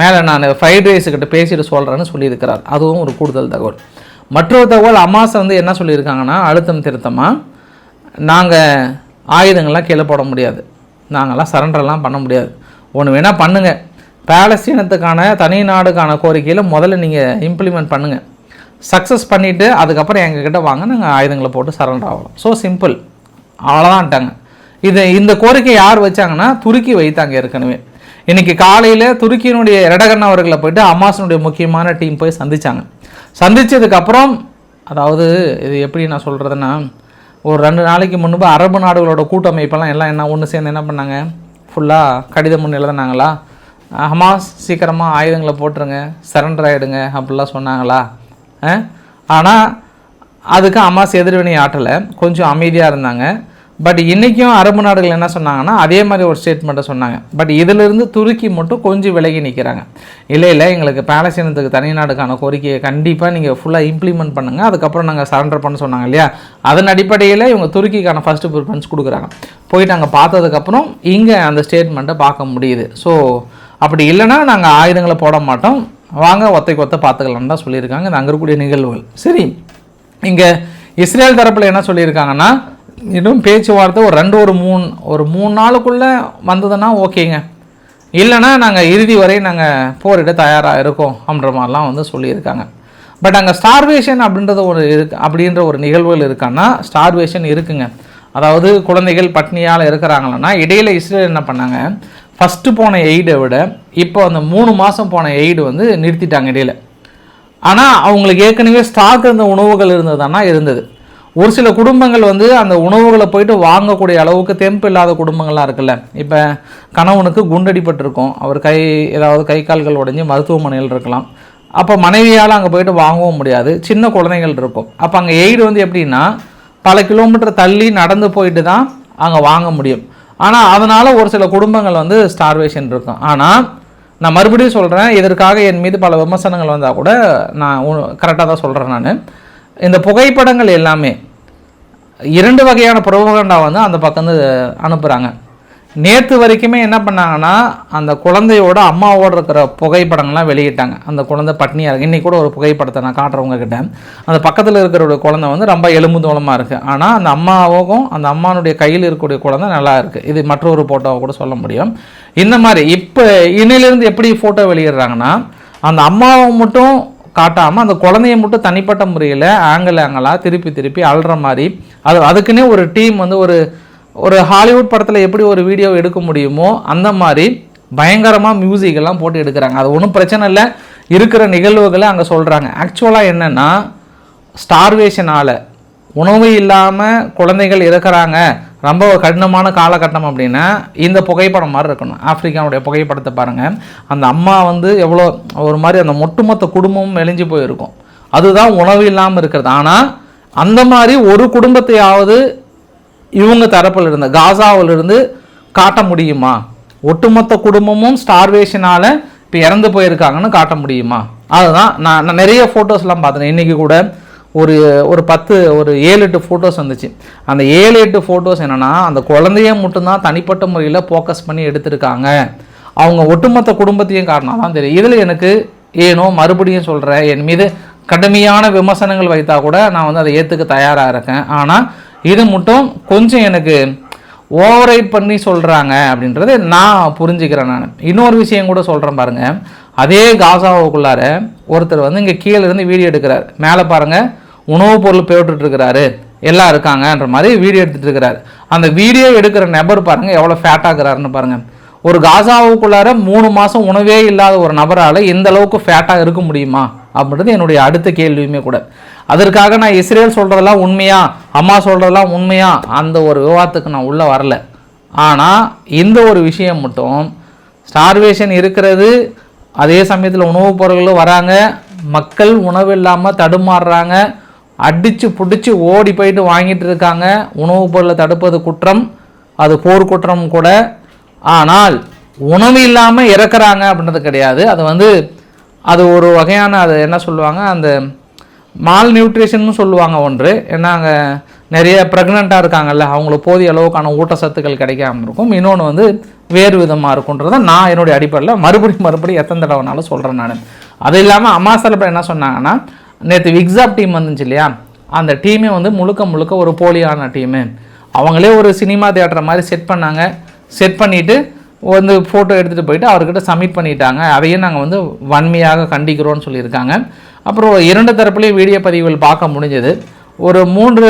S1: மேலே நான் ஃப்ரைட் ரைஸுக்கிட்ட பேசிட்டு சொல்கிறேன்னு சொல்லியிருக்கிறார். அதுவும் ஒரு கூடுதல் தகவல். மற்றொரு தகவல் அம்மாசை வந்து என்ன சொல்லியிருக்காங்கன்னா அழுத்தம் திருத்தமாக நாங்கள் ஆயுதங்கள்லாம் கீழே போட முடியாது. நாங்கள்லாம் சரண்டர்லாம் பண்ண முடியாது. ஒன்று வேணால் பண்ணுங்கள் பேலஸ்தீனத்துக்கான தனி நாடுக்கான கோரிக்கையில் முதல்ல நீங்கள் இம்ப்ளிமெண்ட் பண்ணுங்கள் சக்ஸஸ் பண்ணிவிட்டு அதுக்கப்புறம் எங்ககிட்ட வாங்க நாங்கள் ஆயுதங்களை போட்டு சரண்டர் ஆகலாம். ஸோ சிம்பிள் அவ்வளோதான்ட்டாங்க இது இந்த கோரிக்கை யார் வச்சாங்கன்னா துருக்கி வைத்தாங்க ஏற்கனவே இன்றைக்கி காலையில் துருக்கியினுடைய எரடகன் அவர்களை போயிட்டு அமாசனுடைய முக்கியமான டீம் போய் சந்தித்தாங்க சந்தித்ததுக்கப்புறம் அதாவது இது எப்படி நான் சொல்கிறதுன்னா ஒரு ரெண்டு நாளைக்கு முன்பு அரபு நாடுகளோட கூட்டமைப்பெல்லாம் எல்லாம் என்ன ஒன்று சேர்ந்து என்ன பண்ணாங்க? ஃபுல்லாக கடிதம் ஒன்று எழுதுனாங்களா? ஹமாஸ் சீக்கிரமாக ஆயுதங்களை போட்டுருங்க சரண்டர் ஆகிடுங்க அப்படிலாம் சொன்னாங்களா? ஆனால் அதுக்கு ஹமாஸ் எதிர்வினை ஆட்டலை கொஞ்சம் அமைதியாக இருந்தாங்க. பட் இன்றைக்கும் அரபு நாடுகள் என்ன சொன்னாங்கன்னா அதே மாதிரி ஒரு ஸ்டேட்மெண்ட்டை சொன்னாங்க. பட் இதிலிருந்து துருக்கி மட்டும் கொஞ்சம் விலகி நிற்கிறாங்க இல்லை இல்லை எங்களுக்கு பாலஸ்தீனத்துக்கு தனி நாடுக்கான கோரிக்கையை கண்டிப்பாக நீங்கள் ஃபுல்லாக இம்ப்ளிமெண்ட் பண்ணுங்கள் அதுக்கப்புறம் நாங்கள் சரண்டர் பண்ண சொன்னாங்க இல்லையா? அதன் அடிப்படையில் இவங்க துருக்கிக்கான ஃபஸ்ட்டு ப்ரிஃபரன்ஸ் கொடுக்குறாங்க. போயிட்டு அங்கே பார்த்ததுக்கப்புறம் இங்கே அந்த ஸ்டேட்மெண்ட்டை பார்க்க முடியுது. ஸோ அப்படி இல்லைன்னா நாங்கள் ஆயுதங்களை போட மாட்டோம். வாங்க ஒத்தை ஒத்த பார்த்துக்கலான்னு தான் சொல்லியிருக்காங்க. இந்த அங்கே இருக்கக்கூடிய நிகழ்வுகள். சரி இங்கே இஸ்ரேல் தரப்பில் என்ன சொல்லியிருக்காங்கன்னா இன்னும் பேச்சுவார்த்தை ஒரு ரெண்டு ஒரு மூணு ஒரு மூணு நாளுக்குள்ளே வந்ததுன்னா ஓகேங்க. இல்லைன்னா நாங்கள் இறுதி வரை நாங்கள் போரிட தயாராக இருக்கோம் அப்படின்ற மாதிரிலாம் வந்து சொல்லியிருக்காங்க. பட் அங்கே ஸ்டார்வேஷன் அப்படின்றது ஒரு இருக்கு அப்படின்ற ஒரு நிகழ்வுகள் இருக்கான்னா ஸ்டார்வேஷன் இருக்குங்க. அதாவது குழந்தைகள் பட்னியால் இருக்கிறாங்களன்னா இடையில இஸ்ரேல் என்ன பண்ணாங்க? ஃபஸ்ட்டு போன எய்டை விட இப்போ அந்த மூணு மாதம் போன எய்டு வந்து நிறுத்திட்டாங்க இடையில. ஆனால் அவங்களுக்கு ஏற்கனவே ஸ்டாக் இருந்த உணவுகள் இருந்ததுன்னா இருந்தது. ஒரு சில குடும்பங்கள் வந்து அந்த உணவுகளை போயிட்டு வாங்கக்கூடிய அளவுக்கு தெம்பு இல்லாத குடும்பங்கள்லாம் இருக்குல்ல. இப்போ கணவனுக்கு குண்டடிப்பட்டிருக்கும் அவர் கை ஏதாவது கை கால்கள் உடஞ்சி மருத்துவமனையில் இருக்கலாம். அப்போ மனைவியால் அங்கே போயிட்டு வாங்கவும் முடியாது. சின்ன குழந்தைகள் இருக்கும். அப்போ அங்கே எய்டு வந்து எப்படின்னா பல கிலோமீட்டர் தள்ளி நடந்து போயிட்டு தான் அங்கே வாங்க முடியும். ஆனால் அதனால் ஒரு சில குடும்பங்கள் வந்து ஸ்டார்வேஷன் இருக்கும். ஆனால் நான் மறுபடியும் சொல்கிறேன் இதற்காக என் மீது பல விமர்சனங்கள் வந்தால் கூட நான் கரெக்டாக தான் சொல்கிறேன் நான். இந்த புகைப்படங்கள் எல்லாமே இரண்டு வகையான புரோபகண்டா வந்து அந்த பக்கம் வந்து அனுப்புகிறாங்க நேற்று வரைக்குமே என்ன பண்ணாங்கன்னா அந்த குழந்தையோட அம்மாவோட இருக்கிற புகைப்படங்கள்லாம் வெளியிட்டாங்க. அந்த குழந்தை பட்னியாக இருக்குது இன்றைக்கி கூட ஒரு புகைப்படத்தை நான் காட்டுறவங்க கிட்ட அந்த பக்கத்தில் இருக்கிற குழந்தை வந்து ரொம்ப எலும்பு தோளமாக இருக்குது ஆனால் அந்த அம்மாவுக்கும் அந்த அம்மானுடைய கையில் இருக்கக்கூடிய குழந்தை நல்லா இருக்குது இது மற்றொரு ஃபோட்டோவை கூட சொல்ல முடியும். இந்த மாதிரி இப்போ இன்னிலிருந்து எப்படி ஃபோட்டோ வெளியிடுறாங்கன்னா அந்த அம்மாவை மட்டும் காட்டாமல் அந்த குழந்தைய மட்டும் தனிப்பட்ட முறையில் ஆங்கிள் ஆங்கிளாக திருப்பி திருப்பி அழுற மாதிரி. அது அதுக்குன்னே ஒரு டீம் வந்து ஒரு ஒரு ஹாலிவுட் படத்தில் எப்படி ஒரு வீடியோ எடுக்க முடியுமோ அந்த மாதிரி பயங்கரமாக மியூசிக் எல்லாம் போட்டு எடுக்கிறாங்க. அது ஒன்றும் பிரச்சனை இல்லை. இருக்கிற நிகழ்வுகளை அங்கே சொல்கிறாங்க ஆக்சுவலாக என்னென்னா ஸ்டார்வேஷனால் உணவு இல்லாமல் குழந்தைகள் இருக்கிறாங்க ரொம்ப கடினமான காலகட்டம் அப்படின்னா இந்த புகைப்படம் மாதிரி இருக்கணும். ஆப்பிரிக்காவுடைய புகைப்படத்தை பாருங்கள் அந்த அம்மா வந்து எவ்வளோ ஒரு மாதிரி அந்த ஒட்டுமொத்த குடும்பமும் எழிஞ்சு போயிருக்கும். அதுதான் உணவு இல்லாமல் இருக்கிறது. ஆனால் அந்த மாதிரி ஒரு குடும்பத்தையாவது இவங்க தரப்பில் இருந்த காசாவிலிருந்து காட்ட முடியுமா? ஒட்டுமொத்த குடும்பமும் ஸ்டார்வேஷனால் இப்போ இறந்து போயிருக்காங்கன்னு காட்ட முடியுமா? அதுதான் நான் நான் நிறைய ஃபோட்டோஸ்லாம் பார்த்தேன். இன்றைக்கி கூட ஒரு ஒரு பத்து ஒரு ஏழு எட்டு ஃபோட்டோஸ் வந்துச்சு. அந்த ஏழு எட்டு ஃபோட்டோஸ் என்னென்னா அந்த குழந்தைய மட்டும்தான் தனிப்பட்ட முறையில் ஃபோக்கஸ் பண்ணி எடுத்திருக்காங்க. அவங்க ஒட்டுமொத்த குடும்பத்தையும் காரணம். தான் தெரியும். இதில் எனக்கு ஏனோ மறுபடியும் சொல்கிறேன் என் மீது கடுமையான விமர்சனங்கள் வைத்தா கூட நான் வந்து அதை ஏற்றுக்க தயாராக இருக்கேன். ஆனால் இது மட்டும் கொஞ்சம் எனக்கு ஓவரைட் பண்ணி சொல்கிறாங்க அப்படின்றது நான் புரிஞ்சுக்கிறேன் நான். இன்னொரு விஷயம் கூட சொல்கிறேன் பாருங்கள் அதே காசாவுக்குள்ளார ஒருத்தர் வந்து இங்கே கீழே இருந்து வீடியோ எடுக்கிறார். மேலே பாருங்கள் உணவுப் பொருள் போட்டுட்ருக்கிறாரு. எல்லாம் இருக்காங்கன்ற மாதிரி வீடியோ எடுத்துகிட்டு இருக்கிறாரு அந்த வீடியோ எடுக்கிற நபர் பாருங்கள் எவ்வளோ ஃபேட்டாகிறாருன்னு பாருங்கள் ஒரு காசாவுக்குள்ளார மூணு மாதம் உணவே இல்லாத ஒரு நபரால் இந்த அளவுக்கு ஃபேட்டாக இருக்க முடியுமா? அப்படின்றது என்னுடைய அடுத்த கேள்வியுமே கூட. அதற்காக நான் இஸ்ரேல் சொல்கிறதெல்லாம் உண்மையா? அம்மா சொல்கிறதெல்லாம் உண்மையா? அந்த ஒரு விவாதத்துக்கு நான் உள்ளே வரல. ஆனால் இந்த ஒரு விஷயம் மட்டும் ஸ்டார்வேஷன் இருக்கிறது அதே சமயத்தில் உணவுப் பொருட்களும் வராங்க மக்கள் உணவு இல்லாமல் தடுமாறுறாங்க அடித்து பிடிச்சி ஓடி போயிட்டு வாங்கிட்டு இருக்காங்க. உணவுப் பொருளை தடுப்பது குற்றம் அது போர் குற்றம் கூட. ஆனால் உணவு இல்லாமல் இறக்குறாங்க அப்படின்றது கிடையாது. அது வந்து அது ஒரு வகையான அது என்ன சொல்லுவாங்க அந்த மால் நியூட்ரிஷன் சொல்லுவாங்க ஒன்று. ஏன்னா அங்கே நிறைய ப்ரெக்னெண்ட்டாக இருக்காங்கல்ல அவங்களுக்கு போதிய அளவுக்கான ஊட்டச்சத்துக்கள் கிடைக்காம இருக்கும். இன்னொன்று வந்து வேறு விதமாக இருக்குன்றத நான் என்னுடைய அடிப்படையில் மறுபடியும் மறுபடியும் எத்தனை தடவைனாலும் சொல்கிறேன் நான். அது இல்லாமல் அம்மா என்ன சொன்னாங்கன்னா நேற்று விக்ஸாப் டீம் வந்துச்சு இல்லையா? அந்த டீமே வந்து முழுக்க முழுக்க ஒரு போலியான டீமு அவங்களே ஒரு சினிமா தியேட்டர் மாதிரி செட் பண்ணாங்க. செட் பண்ணிவிட்டு வந்து ஃபோட்டோ எடுத்துகிட்டு போயிட்டு அவர்கிட்ட சப்மிட் பண்ணிட்டாங்க. அதையும் நாங்கள் வந்து வன்மையாக கண்டிக்கிறோன்னு சொல்லியிருக்காங்க. அப்புறம் இரண்டு தரப்புலையும் வீடியோ பதிவுகள் பார்க்க முடிஞ்சது. ஒரு மூன்று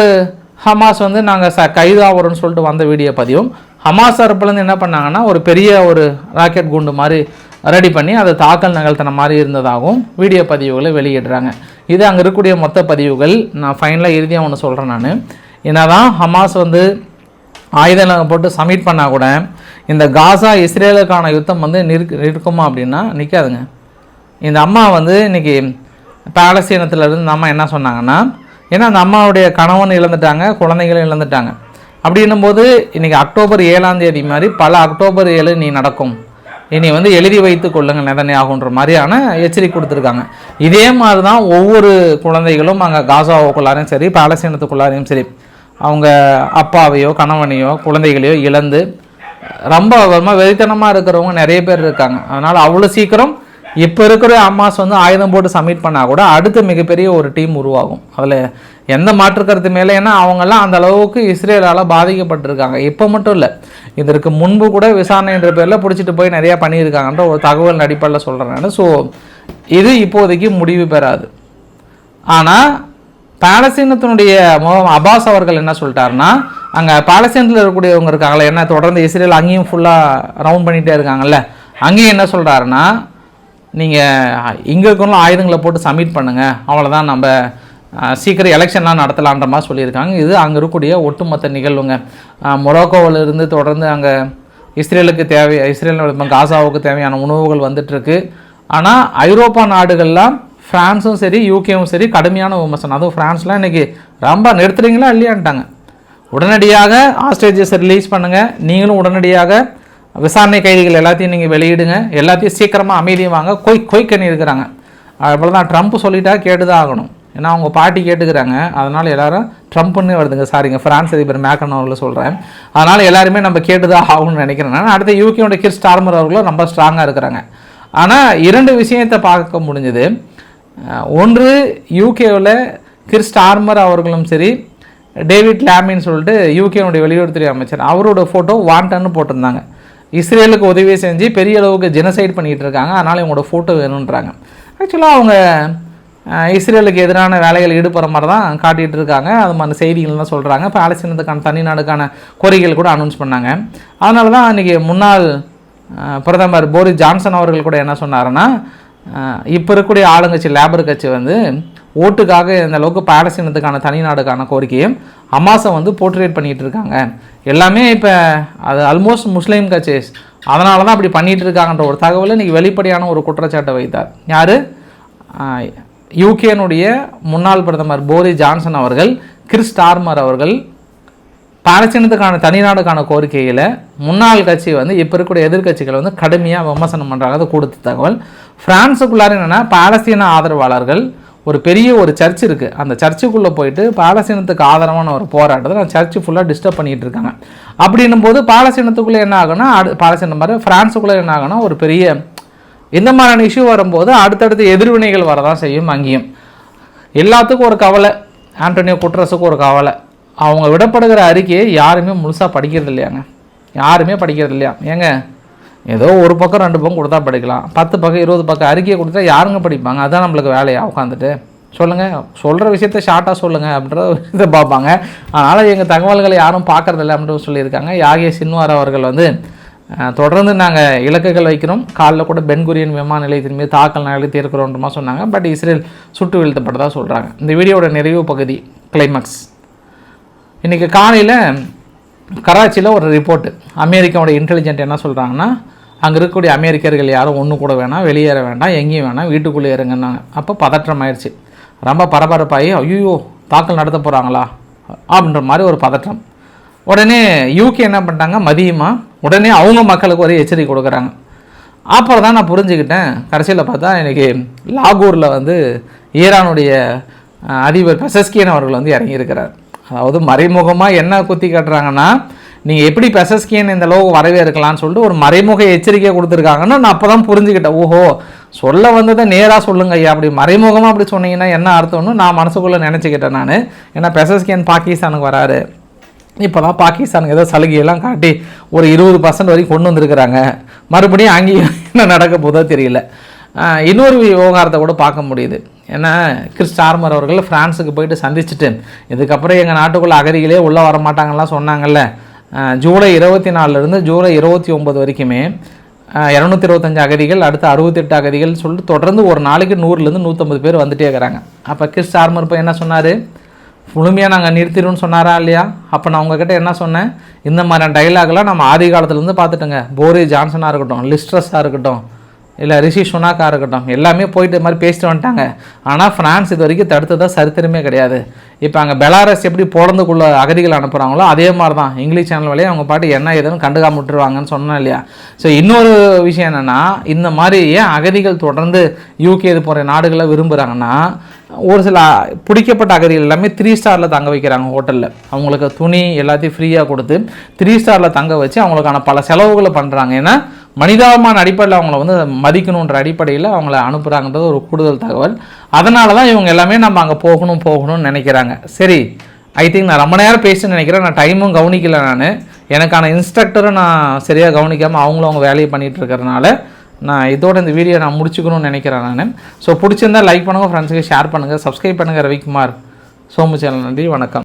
S1: ஹமாஸ் வந்து நாங்கள் ச கைதாகிறோம்னு சொல்லிட்டு வந்த வீடியோ பதிவும் ஹமாஸ் தரப்புலேருந்து என்ன பண்ணாங்கன்னா ஒரு பெரிய ஒரு ராக்கெட் குண்டு மாதிரி ரெடி பண்ணி அதை தாக்கல் நிகழ்த்தின மாதிரி இருந்ததாகவும் வீடியோ பதிவுகளை வெளியிடுறாங்க. இது அங்கே இருக்கக்கூடிய மொத்த பதிவுகள். நான் ஃபைனலாக இறுதியாக ஒன்று சொல்கிறேன் நான். என்ன தான் ஹமாஸ் வந்து ஆயுதங்கள் போட்டு சப்மிட் பண்ணால் கூட இந்த காசா இஸ்ரேலுக்கான யுத்தம் வந்து நிற்கு நிற்குமா அப்படின்னா நிற்காதுங்க இந்த அம்மா வந்து இன்னைக்கு பாலஸ்தீனத்துல இருந்து இந்த அம்மா என்ன சொன்னாங்கன்னா ஏன்னா அந்த அம்மாவுடைய கணவன் இழந்துட்டாங்க குழந்தைகளும் இழந்துட்டாங்க. அப்படின்னும் போது இன்றைக்கி அக்டோபர் ஏழாம் தேதி மாதிரி பல அக்டோபர் ஏழு நீ நடக்கும். இனி வந்து எழுதி வைத்து கொள்ளுங்கள் நிதனை ஆகுன்ற மாதிரியான எச்சரிக்கை கொடுத்துருக்காங்க. இதே மாதிரி தான் ஒவ்வொரு குழந்தைகளும் அங்கே காசாவுக்குள்ளாரையும் சரி பாலஸ்தீனத்துக்குள்ளாரையும் சரி அவங்க அப்பாவையோ கணவனையோ குழந்தைகளையோ இழந்து ரொம்ப ரொம்ப வெறித்தனமாக இருக்கிறவங்க நிறைய பேர் இருக்காங்க. அதனால் அவ்வளோ சீக்கிரம் இப்போ இருக்கிற அம்மாஸ் வந்து ஆயுதம் போட்டு சப்மிட் பண்ணால் கூட அடுத்து மிகப்பெரிய ஒரு டீம் உருவாகும். அதில் எந்த மாற்று கருத்து மேலே? ஏன்னா அவங்கெல்லாம் அந்த அளவுக்கு இஸ்ரேலால் பாதிக்கப்பட்டிருக்காங்க. இப்போ மட்டும் இல்லை இதற்கு முன்பு கூட விசாரணை என்ற பேரில் பிடிச்சிட்டு போய் நிறையா பண்ணியிருக்காங்கன்ற ஒரு தகவல் அடிப்படையில் சொல்கிறேன் நான். ஸோ இது இப்போதைக்கு முடிவு பெறாது. ஆனால் பாலஸ்தீனத்தினுடைய முகம் அபாஸ் அவர்கள் என்ன சொல்லிட்டாருன்னா அங்கே பாலஸ்தீனத்தில் இருக்கக்கூடியவங்க இருக்காங்களே என்ன தொடர்ந்து இஸ்ரேல் அங்கேயும் ஃபுல்லாக ரவுண்ட் பண்ணிகிட்டே இருக்காங்கல்ல அங்கேயும் என்ன சொல்கிறாருன்னா நீங்கள் இங்கே இருக்கணும் ஆயுதங்களை போட்டு சப்மிட் பண்ணுங்கள் அவ்வளோதான் நம்ம சீக்கிரம் எலெக்ஷன்லாம் நடத்தலான்ற மாதிரி சொல்லியிருக்காங்க. இது அங்கே இருக்கக்கூடிய ஒட்டுமொத்த நிகழ்வுங்க. மொரோக்கோவிலிருந்து தொடர்ந்து அங்கே இஸ்ரேலுக்கு தேவை இஸ்ரேல் காசாவுக்கு தேவையான உணவுகள் வந்துட்டுருக்கு. ஆனால் ஐரோப்பா நாடுகள்லாம் ஃப்ரான்ஸும் சரி யூகேவும் சரி கடுமையான விமர்சனம். அதுவும் ஃப்ரான்ஸ்லாம் இன்றைக்கி ரொம்ப நிறுத்துறீங்களா இல்லையான்ட்டாங்க. உடனடியாக ஆஸ்ட்ரேஜஸை ரிலீஸ் பண்ணுங்கள் நீங்களும் உடனடியாக விசாரணை கைதிகள் எல்லாத்தையும் நீங்கள் வெளியிடுங்க. எல்லாத்தையும் சீக்கிரமாக அமைதியும் வாங்க. கொய் கொய்க்கணி இருக்கிறாங்க. அவ்வளோதான் தான் ட்ரம்ப் சொல்லிட்டா கேட்டு தான் ஆகணும். ஏன்னா அவங்க பாட்டி கேட்டுக்கிறாங்க. அதனால் எல்லாரும் ட்ரம்ப்னு வருதுங்க. சாரிங்க ஃப்ரான்ஸ் அதிபர் மேக்கன் அவர்களை சொல்கிறேன் அதனால் எல்லாருமே நம்ம கேட்டு தான் ஆகணும்னு நினைக்கிறேன். நான் அடுத்த யூகேயோட கிர் ஸ்டார்மர் அவர்களும் ரொம்ப ஸ்ட்ராங்காக இருக்கிறாங்க. ஆனால் இரண்டு விஷயத்தை பார்க்க முடிஞ்சது. ஒன்று யூகேவில் கிர் ஸ்டார்மர் அவர்களும் சரி டேவிட் லேமின்னு சொல்லிட்டு யூகேனுடைய வெளியுறவுத்துறை அமைச்சர் அவரோட ஃபோட்டோ வாண்டன்னு போட்டிருந்தாங்க. இஸ்ரேலுக்கு உதவி செஞ்சு பெரிய அளவுக்கு ஜெனசைட் பண்ணிகிட்டு இருக்காங்க. அதனால் இவங்களோட ஃபோட்டோ வேணுன்றாங்க ஆக்சுவலாக அவங்க இஸ்ரேலுக்கு எதிரான வேலைகள் ஈடுபடுற மாதிரி தான் காட்டிகிட்டு இருக்காங்க. அது மாதிரி செய்திகள்லாம் சொல்கிறாங்க பாலஸ்தீனத்துக்கான தனி நாடுக்கான கோரிக்கைகள் கூட அனௌன்ஸ் பண்ணாங்க. அதனால தான் இன்றைக்கி முன்னாள் பிரதமர் போரிஸ் ஜான்சன் அவர்கள் கூட என்ன சொன்னாருன்னா இப்போ இருக்கக்கூடிய ஆளுங்கட்சி லேபர் கட்சி வந்து ஓட்டுக்காக இந்த அளவுக்கு பாலஸ்தீனத்துக்கான தனி நாடுக்கான கோரிக்கையும் அமாஸை வந்து போர்ட்ரேட் பண்ணிகிட்டு இருக்காங்க. எல்லாமே இப்போ அது ஆல்மோஸ்ட் முஸ்லீம் கட்சிஸ் அதனால தான் அப்படி பண்ணிகிட்டு இருக்காங்கன்ற ஒரு தகவலை இன்றைக்கி வெளிப்படையான ஒரு குற்றச்சாட்டை வைத்தார். யார்? யூகேனுடைய முன்னாள் பிரதமர் போரிஸ் ஜான்சன் அவர்கள் கிறிஸ் ஸ்டார்மர் அவர்கள் பாலஸ்தீனத்துக்கான தனிநாடுக்கான கோரிக்கையில் முன்னாள் கட்சி வந்து இப்போ இருக்கக்கூடிய எதிர்க்கட்சிகள் வந்து கடுமையாக விமர்சனம் பண்ணுறாங்க அது கொடுத்த தகவல். ஃப்ரான்ஸுக்குள்ளார என்னென்னா பாலஸ்தீன ஆதரவாளர்கள் ஒரு பெரிய ஒரு சர்ச் இருக்குது அந்த சர்ச்சுக்குள்ளே போயிட்டு பாலசீனத்துக்கு ஆதரவான ஒரு போராட்டத்தை நான் சர்ச்சு ஃபுல்லாக டிஸ்டர்ப் பண்ணிகிட்டு இருக்காங்க. அப்படின்னும் போது பாலசீனத்துக்குள்ளே என்ன ஆகுனா அடு பாலசீனம் மாதிரி ஃப்ரான்ஸுக்குள்ளே என்ன ஆகுனா ஒரு பெரிய இந்த மாதிரியான இஷ்யூ வரும்போது அடுத்தடுத்து எதிர்வினைகள் வரதான் செய்யும் அங்கேயும். எல்லாத்துக்கும் ஒரு கவலை. ஆண்டோனியோ குட்ரஸுக்கும் ஒரு கவலை. அவங்க விடப்படுகிற அறிக்கையை யாருமே முழுசாக படிக்கிறது இல்லையாங்க. யாருமே படிக்கிறது இல்லையா? ஏங்க? ஏதோ ஒரு பக்கம் ரெண்டு பக்கம் கொடுத்தா படிக்கலாம். பத்து பக்கம் இருபது பக்கம் அறிக்கையை கொடுத்தா யாருங்க படிப்பாங்க? அதுதான் நம்மளுக்கு வேலையாக உட்காந்துட்டு சொல்லுங்கள் சொல்கிற விஷயத்த ஷார்ட்டாக சொல்லுங்கள் அப்படின்ற இதை பார்ப்பாங்க. அதனால் எங்கள் தகவல்களை யாரும் பார்க்கறதில்ல அப்படின்னு சொல்லியிருக்காங்க. யாகிய சின்வார் அவர்கள் வந்து தொடர்ந்து நாங்கள் இலக்குகள் வைக்கிறோம். காலைல கூட பென்குரியன் விமான நிலையத்தின் மீது தாக்கல் நிலையத்தை இருக்கிறோன்றமா சொன்னாங்க. பட் இஸ்ரேல் சுட்டு வீழ்த்தப்பட்டதாக சொல்கிறாங்க இந்த வீடியோட நிறைவு பகுதி கிளைமாக்ஸ் இன்றைக்கி காலையில் கராச்சியில் ஒரு ரிப்போர்ட்டு அமெரிக்காவோட இன்டெலிஜென்ட் என்ன சொல்கிறாங்கன்னா அங்கே இருக்கக்கூடிய அமெரிக்கர்கள் யாரும் ஒன்று கூட வேணாம் வெளியேற வேண்டாம் எங்கேயும் வேணாம் வீட்டுக்குள்ளே இருங்கன்னாங்க அப்போ பதற்றம் ஆயிடுச்சு ரொம்ப பரபரப்பாகி ஐயோ தாக்கல் நடத்த போகிறாங்களா அப்படின்ற மாதிரி ஒரு பதற்றம். உடனே யூகே என்ன பண்ணிட்டாங்க? மதியமாக உடனே அவங்க மக்களுக்கு ஒரு எச்சரிக்கை கொடுக்குறாங்க. அப்புறம் தான் நான் புரிஞ்சுக்கிட்டேன். கடைசியில் பார்த்தா இன்றைக்கி லாகூரில் வந்து ஈரானுடைய அதிபர் பெசஸ்கியன் அவர்கள் வந்து இறங்கியிருக்கிறார். அதாவது மறைமுகமாக என்ன குத்தி காட்டுறாங்கன்னா நீங்கள் எப்படி பெசஸ்கியன் இந்த அளவுக்கு வரவேற்கலாம்னு சொல்லிட்டு ஒரு மறைமுக எச்சரிக்கை கொடுத்துருக்காங்கன்னா நான் அப்போ தான் புரிஞ்சுக்கிட்டேன். ஓஹோ சொல்ல வந்ததை நேராக சொல்லுங்க ஐயா. அப்படி மறைமுகமாக அப்படி சொன்னீங்கன்னா என்ன அர்த்தம்னு நான் மனசுக்குள்ளே நினச்சிக்கிட்டேன் நான். ஏன்னா பெசஸ்கியன் பாகிஸ்தானுக்கு வராரு. இப்போ தான் பாகிஸ்தானுக்கு ஏதோ சலுகையெல்லாம் காட்டி ஒரு இருபது பர்சன்ட் வரைக்கும் கொண்டு வந்திருக்கிறாங்க. மறுபடியும் அங்கேயும் என்ன நடக்க போதோ தெரியல. இன்னொரு விவகாரத்தை கூட பார்க்க முடியுது. ஏன்னா கிறிஸ் ஆர்மர் அவர்கள் ஃப்ரான்ஸுக்கு போயிட்டு சந்திச்சுட்டு இதுக்கப்புறம் எங்கள் நாட்டுக்குள்ளே அகதிகளே உள்ளே வரமாட்டாங்கலாம் சொன்னாங்கல்ல. ஜூலை இருபத்தி நாலுலேருந்து ஜூலை இருபத்தி ஒம்பது வரைக்குமே இரநூத்தி இருபத்தஞ்சு அகதிகள் அடுத்து அறுபத்தெட்டு அகதிகள் சொல்லிட்டு தொடர்ந்து ஒரு நாளைக்கு நூறுலேருந்து நூற்றம்பது பேர் வந்துட்டே இருக்கிறாங்க. அப்போ கிறிஸ் ஆர்மர் இப்போ என்ன சொன்னார்? முழுமையாக நாங்கள் நிறுத்திடுவோம்னு சொன்னாரா இல்லையா? அப்போ நான் உங்ககிட்ட என்ன சொன்னேன்? இந்த மாதிரியான டைலாக்லாம் நம்ம ஆதி காலத்துலேருந்து பார்த்துட்டோங்க. போரி ஜான்சனாக இருக்கட்டும் லிஸ்ட்ரஸாக இருக்கட்டும் இல்லை ரிஷி சுனாக்கா இருக்கட்டும். எல்லாமே போயிட்டு இது மாதிரி பேசிட்டு வந்துட்டாங்க. ஆனால் ஃப்ரான்ஸ் இது வரைக்கும் தடுத்ததாக சரித்திரமே கிடையாது. இப்போ அங்கே பெலாரஸ் எப்படி போலந்துக்குள்ள அகதிகள் அனுப்புகிறாங்களோ அதே மாதிரி தான் இங்கிலீஷ் சேனல் வழியாக அவங்க பாட்டு என்ன ஏதுன்னு கண்டுக்காம விட்டுருவாங்கன்னு சொன்னேன் இல்லையா? ஸோ இன்னொரு விஷயம் என்னென்னா இந்த மாதிரி ஏன் அகதிகள் தொடர்ந்து யூகே இது போன்ற நாடுகளை விரும்புகிறாங்கன்னா ஒரு சில பிடிக்கப்பட்ட அகதிகள் எல்லாமே த்ரீ ஸ்டாரில் தங்க வைக்கிறாங்க ஹோட்டலில். அவங்களுக்கு துணி எல்லாத்தையும் ஃப்ரீயாக கொடுத்து த்ரீ ஸ்டாரில் தங்க வச்சு அவங்களுக்கான பல செலவுகளை பண்ணுறாங்க ஏன்னா மனிதாபமான அடிப்படையில் அவங்கள வந்து மதிக்கணுன்ற அடிப்படையில் அவங்கள அனுப்புகிறாங்கன்றது ஒரு கூடுதல் தகவல். அதனால தான் இவங்க எல்லாமே நம்ம அங்கே போகணும் போகணும்னு நினைக்கிறாங்க. சரி ஐ திங்க் நான் ரொம்ப நேரம் பேசுன்னு நினைக்கிறேன். நான் டைமும் கவனிக்கல நான். எனக்கான இன்ஸ்ட்ரக்டரும் நான் சரியாக கவனிக்காமல் அவங்களும் அவங்க வேலையை பண்ணிகிட்டு இருக்கிறனால நான் இதோட இந்த வீடியோ நான் முடிச்சுக்கணும்னு நினைக்கிறேன் நான். ஸோ பிடிச்சிருந்தா லைக் பண்ணுங்கள் ஃப்ரெண்ட்ஸுக்கு ஷேர் பண்ணுங்கள் சப்ஸ்கிரைப் பண்ணுங்கள் ரவிக்குமார் சோமு சேனல் நன்றி வணக்கம்.